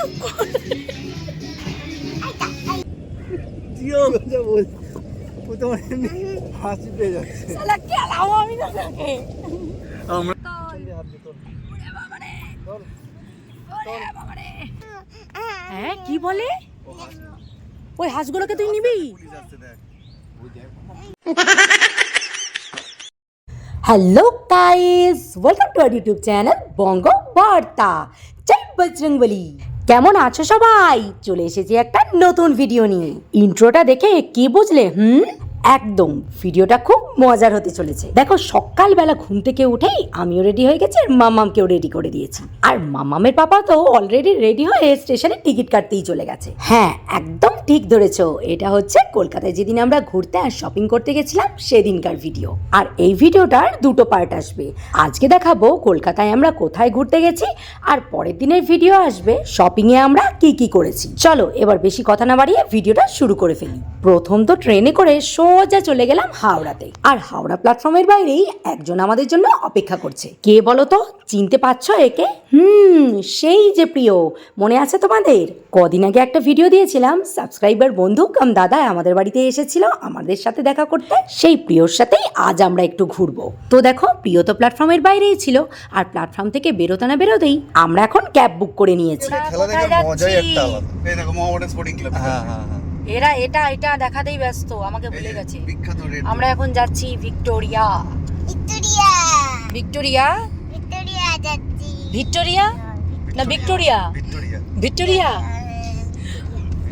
চুপ কর জিও যা বল ও তো এমনি হাসি পেয়ে যাচ্ছে শালা খেলাও আমি না তাকে আমরা হ্যাঁ কি বলে ওই হাঁসগুলোকে তুই নিবি hello guys welcome to our YouTube channel Banga Barta Jai Bajrangbali কেমন আছো সবাই? চলে এসেছি একটা নতুন ভিডিও নিয়ে। ইন্ট্রোটা দেখে কি বুঝলে হুম? একদম ভিডিওটা খুব মজার হতে চলেছে। দেখো, সকালবেলা ঘুম থেকে উঠেই আমিও রেডি হয়ে গেছি আর মামামকেও রেডি করে দিয়েছি। আর মামামের পাপা তো অলরেডি রেডি হয়ে স্টেশনে টিকিট কাটতেই চলে গেছে। হ্যাঁ একদম ঠিক ধরেছো। এটা হচ্ছে কলকাতায় যেদিন আমরা ঘুরতে আর শপিং করতে গেছিলাম, সেদিনকার ভিডিও আর এই ভিডিওটার দুটো পার্ট আসবে। আজকে দেখাবো কলকাতায় আমরা কোথায় ঘুরতে গেছি আর পরের দিনের ভিডিও আসবে শপিং এ আমরা কি কি করেছি। চলো, এবার বেশি কথা না বাড়িয়ে ভিডিওটা শুরু করে ফেলি। প্রথম তো ট্রেনে করে সোজা চলে গেলাম হাওড়াতে। আর হাওড়া প্ল্যাটফর্মের বাইরেই একজন আমাদের জন্য অপেক্ষা করছে। কে বলো তো চিনতে পারছ একে? হুম সেই যে প্রিয়। মনে আছে তোমাদের? কদিন আগে একটা ভিডিও দিয়েছিলাম। সাবস্ক্রাইবার বন্ধু কাম দাদা আমাদের বাড়িতে এসেছিল আমাদের সাথে দেখা করতে। সেই প্রিয়র সাথেই আজ আমরা একটু ঘুরবো। তো দেখো প্রিয় তো প্ল্যাটফর্মের বাইরেই ছিল। আর প্ল্যাটফর্ম থেকে বেরোতে না বেরোতেই আমরা এখন ক্যাব বুক করে নিয়েছি। খেলা মজাই একটা আলাদা এই দেখো স্পোর্টিং ক্লাব হ্যাঁ হ্যাঁ হ্যাঁ। এরা এটা এটা দেখাতেই ব্যস্ত আমাকে ভুলে গেছে। আমরা এখন যাচ্ছি ভিক্টোরিয়া। ভিক্টোরিয়া। ভিক্টোরিয়া? ভিক্টোরিয়া যাচ্ছি। ভিক্টোরিয়া? না ভিক্টোরিয়া। ভিক্টোরিয়া। ভিক্টোরিয়া?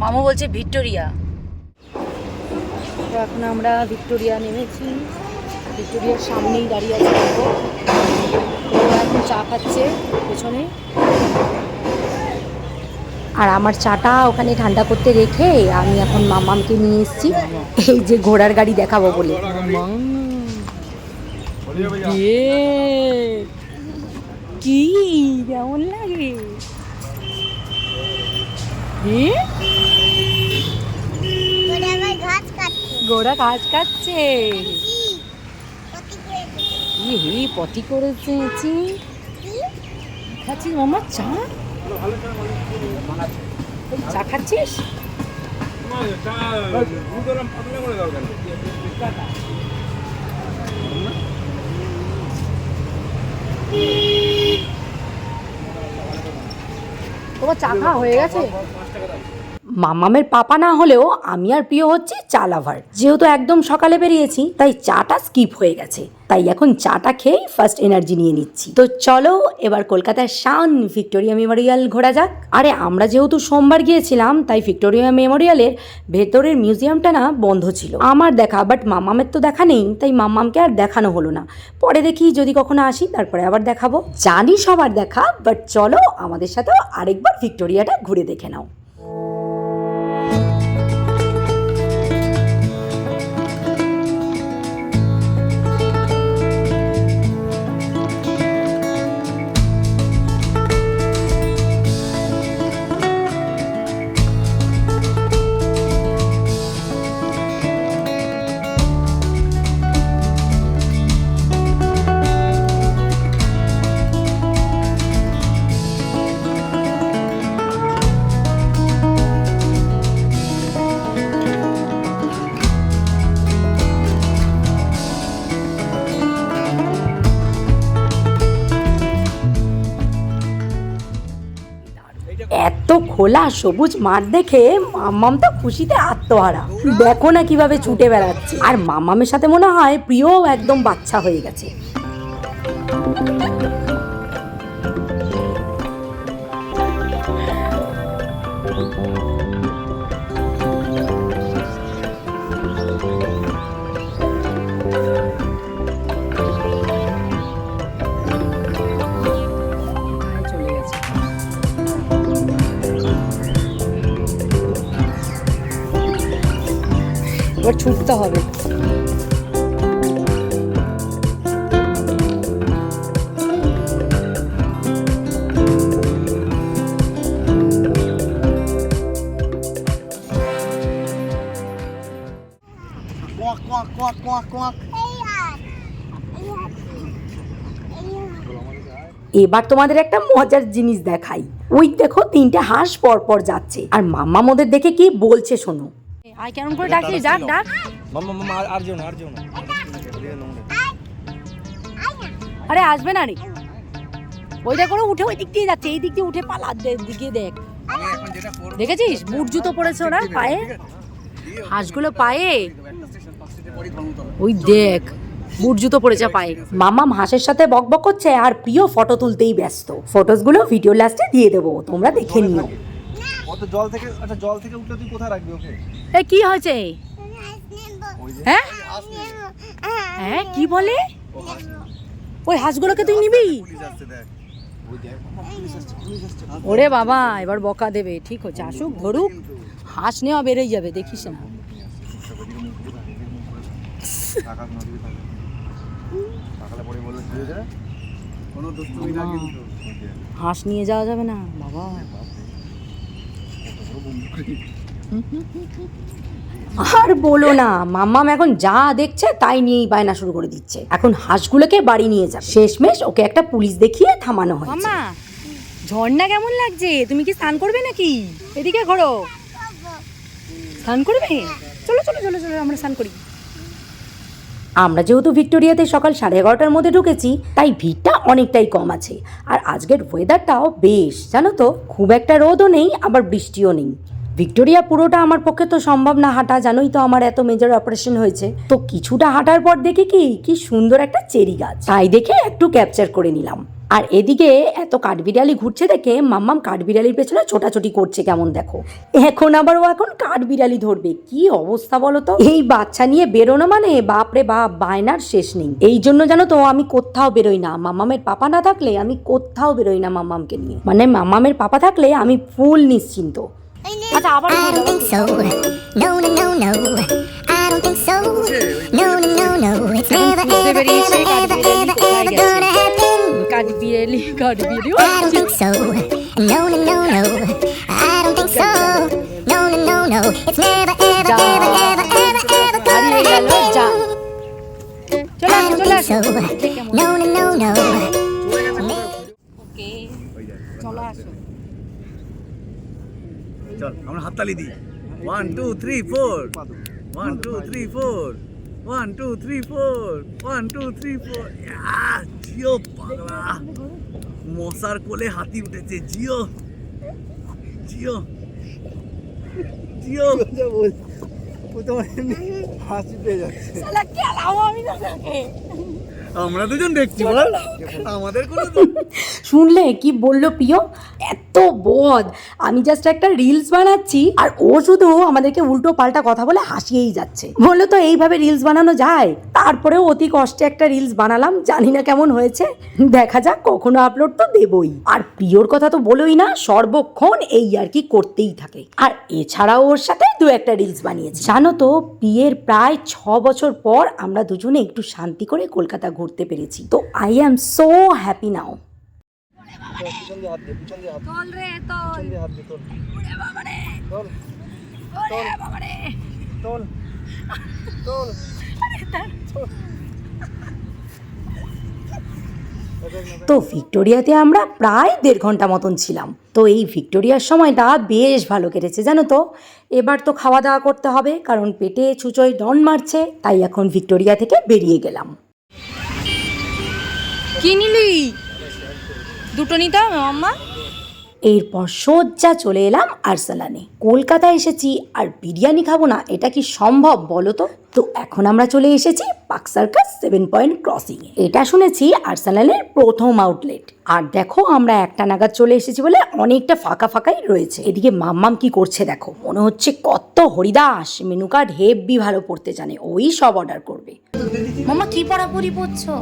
মামু বলছে ভিক্টোরিয়া। তো এখন আমরা ভিক্টোরিয়া নেমেছি। ভিক্টোরিয়ার সামনেই দাঁড়িয়ে আছি এখন চা খাচ্ছে পেছনে। আর আমার চাটা ওখানে ঠান্ডা করতে রেখে আমি এখন মামামকে নিয়ে এসেছি। এই যে ঘোড়ার গাড়ি দেখাবো বলে। কি কেমন লাগে? হ্যাঁ ঘাস কাটছে ঘোড়া ঘাস খাচ্ছে কি কত করে ই হে পটি করেছে খাচ্ছিস মামা চা? চা খাচ্ছিস? তোমার চা খাওয়া হয়ে গেছে? মামামের পাপা না হলেও আমি আর প্রিয় হচ্ছে চা লাভার। যেহেতু একদম সকালে বেরিয়েছি, তাই চাটা স্কিপ হয়ে গেছে। তাই এখন চাটা খেয়েই ফার্স্ট এনার্জি নিয়ে নিচ্ছি। তো চলো, এবার কলকাতার শান, ভিক্টোরিয়া মেমোরিয়াল ঘোরা যাক। আরে, আমরা যেহেতু সোমবার গিয়েছিলাম, তাই ভিক্টোরিয়া মেমোরিয়ালের ভেতরের মিউজিয়ামটা না বন্ধ ছিল। আমার দেখা বাট মামামের তো দেখা নেই, তাই মামামকে আর দেখানো হলো না। পরে দেখি যদি কখনো আসি, তারপরে আবার দেখাবো। জানি সবার দেখা বাট চলো আমাদের সাথেও আরেকবার ভিক্টোরিয়াটা ঘুরে দেখে নাও। খোলা সবুজ মাঠ দেখে মাম্মাম তো খুশিতে আত্মহারা। দেখো না কীভাবে ছুটে বেড়াচ্ছে। আর মামামের সাথে মনে হয় প্রিয় একদম বাচ্চা হয়ে গেছে। এবার ছুটতে হবে। কোয়াক কোয়াক কোয়াক কোয়াক এবার তোমাদের একটা মজার জিনিস দেখাই। ওই দেখো তিনটে হাঁস পর পর যাচ্ছে। আর মাম্মা মোদের দেখে কি বলছে শোনো। আয় কেমন করে ডাকছিস? ডাক ডাক। মাম্মা মাম্মা আর যেও না আর যেও না। আরে আসবে না রে। ওইটা করে উঠে ওই দিক দিয়ে যাচ্ছে এই দিক দিয়ে উঠে পালা দিকে দেখ। দেখেছিস? বুট জুতো পরেছে ওরা পায়ে? হাঁসগুলো পায়ে? ওই দেখ বুট জুতো পড়েছে পায়ে। মামাম হাঁসের সাথে বকবক করছে আর প্রিয় ফটো তুলতেই ব্যস্ত। ফটোসগুলো ভিডিও লাস্টে দিয়ে দেবো তোমরা দেখে নিও। অত জল থেকে আচ্ছা জল থেকে উঠলে তুই কোথায় রাখবি ওকে? এ কি হয়েছে? হ্যাঁ? হ্যাঁ হ্যাঁ কি বলে? ওই হাঁসগুলোকে তুই নিবি? ওরে বাবা এবার বকা দেবে ঠিক হচ্ছে আসুক ধরুক হাঁস নেওয়া বেরোই যাবে দেখিস না। হাঁস নিয়ে যাওয়া যাবে না বাবা। আর বলো না, মাম্মাম এখন যা দেখছে তাই নিয়েই বায়না শুরু করে দিচ্ছে। এখন হাঁসগুলোকে বাড়ি নিয়ে যাবে। শেষমেশ ওকে একটা পুলিশ দেখিয়ে থামানো হয় ঝর্ণা কেমন লাগছে? তুমি কি স্নান করবে নাকি? এদিকে ঘোরো। স্নান করবে? চলো চলো চলো চলো, আমরা স্নান করি। আমরা যেহেতু ভিক্টোরিয়াতে সকাল সাড়ে এগারোটার মধ্যে ঢুকেছি, তাই ভিড়টা অনেকটাই কম আছে। আর আজকের ওয়েদারটাও বেশ, জানো তো? খুব একটা রোদও নেই, আবার বৃষ্টিও নেই। ভিক্টোরিয়া পুরোটা আমার পক্ষে তো সম্ভব না হাঁটা, জানোই তো আমার এত মেজর অপারেশন হয়েছে। তো কিছুটা হাঁটার পর দেখি কি কি সুন্দর একটা চেরি গাছ। তাই দেখে একটু ক্যাপচার করে নিলাম। আর এদিকে এত কাঠবিড়ালি ঘুরছে দেখে মাম্মাম কাঠবিড়ালির পেছনে ছোটাছুটি করছে কেমন দেখো এখন আবার ও এখন কাঠবিড়ালি ধরবে কি অবস্থা বলো তো এই বাচ্চা নিয়ে বেরোনো মানে বাপরে বাপ বায়নার শেষ নেই এই জন্য জানো তো আমি কোথাও বেরোই না মাম্মামের পাপা না থাকলে আমি কোথাও বেরোই না মাম্মামকে নিয়ে মানে মাম্মামের পাপা থাকলে আমি ফুল নিশ্চিন্ত আচ্ছা আবার I don't think so. No, no, no, no. I don't think so. No, no, no, no. It's never, ever, ever, ever, ever, ever gonna happen. কাঠবিড়ালি কাঠবিড়ালি I don't think so. No, no, no, no. I don't think so. No, no, no, no. It's never, ever, যা। ever, ever, ever, ever gonna হারিয়ে গেল যা I don't চলে think so. No, no, no, no. ওকে চলে আসো চল আমরা হাততালি দিই one two three four one two three four one two three four one two three four Jio পাগলা মশার কোলে হাতি উঠেছে জিও। জিও। জিও। বলছে ও তোমার হাসি পেয়ে যাচ্ছে। আমি না তাকে। আমরা দুজন দেখছি, বল। আমাদের কোনো শুনলে কি বলল প্রিয়? এত বদ। আমি জাস্ট একটা রিলস বানাচ্ছি, আর ও শুধু আমাদেরকে উল্টো পাল্টা কথা বলে হাসিয়েই যাচ্ছে। বলল তো, এইভাবে রিলস বানানো যায়? তারপরেও অতি কষ্টে একটা রিলস বানালাম, জানি না কেমন হয়েছে। দেখা যাক, কখনো আপলোড তো দেবই। আর প্রিয়র কথা তো বলোই না, সর্বক্ষণ এই আর কি করতেই থাকে। আর এছাড়াও ওর সাথে দু একটা রিলস বানিয়েছি। জানো তো, বিয়ের প্রায় ছ বছর পর আমরা দুজনে একটু শান্তি করে কলকাতা ঘুরতে পেরেছি। তো I am so happy now তো ভিক্টোরিয়াতে আমরা প্রায় দেড় ঘণ্টা মতন ছিলাম। তো এই ভিক্টোরিয়ার সময়টা বেশ ভালো কেটেছে জানো তো? এবার তো খাওয়া দাওয়া করতে হবে কারণ পেটে ছুচোয় ডন মারছে তাই এখন ভিক্টোরিয়া থেকে বেরিয়ে গেলাম। কি নিলি? দুটো নিতে হবে মাম্মা এরপর সোজা চলে এলাম আর্সালানে। কলকাতা এসেছি আর বিরিয়ানি খাব না এটা কি সম্ভব বলো তো? তো এখন আমরা চলে এসেছি পাক সার্কাস সেভেন পয়েন্ট ক্রসিং এটা শুনেছি আর্সালানের প্রথম আউটলেট। আর দেখো আমরা একটা নাগাদ চলে এসেছি বলে অনেকটা ফাঁকা ফাঁকাই রয়েছে। এদিকে মাম্মাম কি করছে দেখো মনে হচ্ছে কত হরিদাস মেনু কার্ড হেভি ভালো পড়তে জানে ওই সব অর্ডার করবে। মাম্মা কি পড়াপড়ি পড়ছো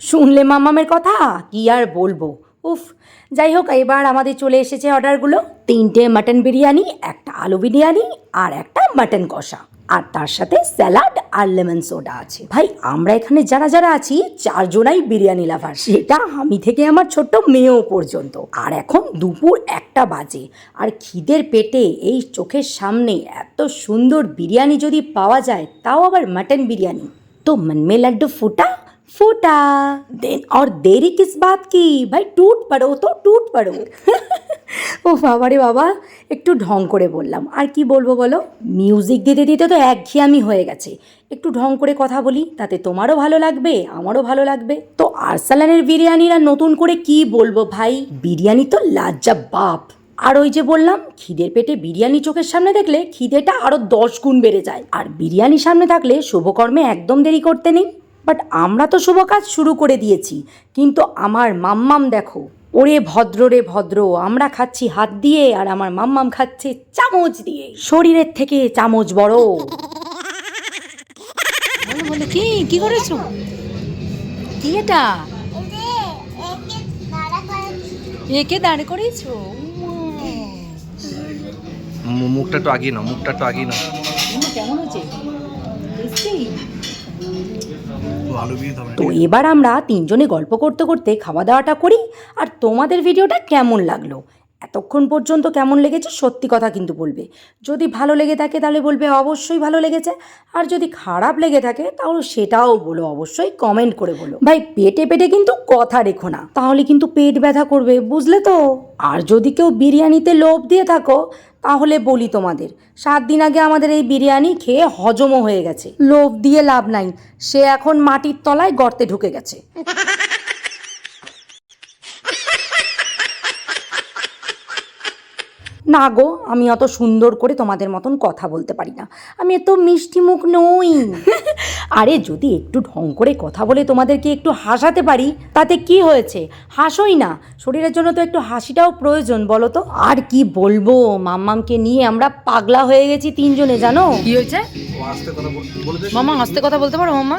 শুনলে মামামের কথা? কি আর বলব? উফ যাই হোক এবার আমাদের চলে এসেছে অর্ডারগুলো। তিনটে মাটন বিরিয়ানি একটা আলু বিরিয়ানি আর একটা মাটন কষা। আর তার সাথে স্যালাড আর লেমন সোডা আছে ভাই আমরা এখানে যারা যারা আছি চারজনাই বিরিয়ানি লাভার সেটা আমি থেকে আমার ছোট্ট মেয়েও পর্যন্ত আর এখন দুপুর একটা বাজে আর খিদের পেটে এই চোখের সামনে এত সুন্দর বিরিয়ানি যদি পাওয়া যায় তাও আবার মাটন বিরিয়ানি তো মন মে লাড্ডু ফুটা फूटा देन और देरी किस बात की भाई टूट पड़ो तो टूट पड़ो ও বাবা রে বাবা, একটু ঢং করে বললাম। আর কি বলব বলো? মিউজিক দিতে দিতে তো একঘেয়ামি হয়ে গেছে। একটু ঢং করে কথা বলি, তাতে তোমারও ভালো লাগবে, আমারও ভালো লাগবে। তো আরসালানের বিরিয়ানিরা নতুন করে কি বলব ভাই? বিরিয়ানি তো লাজ্জা বাপ আর ওই যে বললাম, খিদের পেটে বিরিয়ানি চোখের সামনে দেখলে খিদেটা আরও দশ গুণ বেড়ে যায়। আর বিরিয়ানি সামনে থাকলে শুভকর্মে একদম দেরি করতে নেই। বাট আমরা তো শুভ কাজ শুরু করে দিয়েছি। কিন্তু আমার মাম্মাম দেখো ওরে ভদ্র রে ভদ্র আমরা খাচ্ছি হাত দিয়ে আর আমার মাম্মাম খাচ্ছে চামচ দিয়ে। শরীরের থেকে চামচ বড়। বলো বলো কি? কি করেছ? কি এটা? একে দাঁড় করিয়েছো? মুখটা একটু আগিয়ে নাও মুখটা একটু আগিয়ে নাও। কেমন হবে তো এবার আমরা তিনজনে গল্প করতে করতে খাওয়া দাওয়াটা করি, আর তোমাদের ভিডিওটা কেমন লাগল? এতক্ষণ পর্যন্ত কেমন লেগেছে সত্যি কথা কিন্তু বলবে। যদি ভালো লেগে থাকে তাহলে বলবে অবশ্যই ভালো লেগেছে, আর যদি খারাপ লেগে থাকে তাহলে সেটাও বলো, অবশ্যই কমেন্ট করে বলো। ভাই, পেটে পেটে কিন্তু কথা রেখো না, তাহলে কিন্তু পেট ব্যথা করবে, বুঝলে তো? আর যদি কেউ বিরিয়ানিতে লোভ দিয়ে থাকো তাহলে বলি তোমাদের, সাত দিন আগে আমাদের এই বিরিয়ানি খেয়ে হজমও হয়ে গেছে। লোভ দিয়ে লাভ নাই, সে এখন মাটির তলায় গর্তে ঢুকে গেছে। না গো আমি অত সুন্দর করে তোমাদের মতন কথা বলতে পারি না। আমি এত মিষ্টি মুখ নই। আরে যদি একটু ঢং করে কথা বলে তোমাদেরকে একটু হাসাতে পারি তাতে কি হয়েছে? হাসোই না। শরীরের জন্য তো একটু হাসিটাও প্রয়োজন বলো তো। আর কি বলব মাম্মামকে নিয়ে আমরা পাগলা হয়ে গেছি তিনজনে জানো? কি হয়েছে? মামা হাসতে কথা বলতে পারো মামা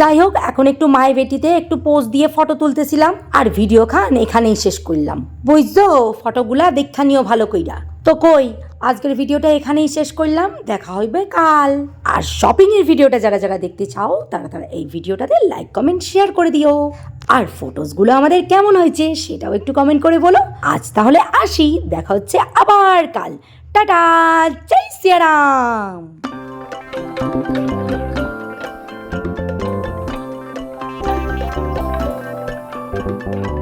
যাই হোক, এখন একটু মায়ের বেটিতে একটু পোজ দিয়ে ফটো তুলতেছিলাম আর ভিডিও খান এখানেই শেষ করলাম। বুঝছ? ফটোগুলা দেখা নিও ভালো কইরা। তো কই, আজকের ভিডিওটা এখানেই শেষ করলাম। দেখা হইবে কাল। আর শপিং এর ভিডিওটা যারা যারা দেখতে চাও, তারা তারা এই ভিডিওটাতে লাইক কমেন্ট শেয়ার করে দিও। আর ফটোসগুলো আমাদের কেমন হয়েছে সেটাও একটু কমেন্ট করে বলো। আজ তাহলে আসি, দেখা হচ্ছে আবার কাল। টাটা! জয় সিয়ারাম Música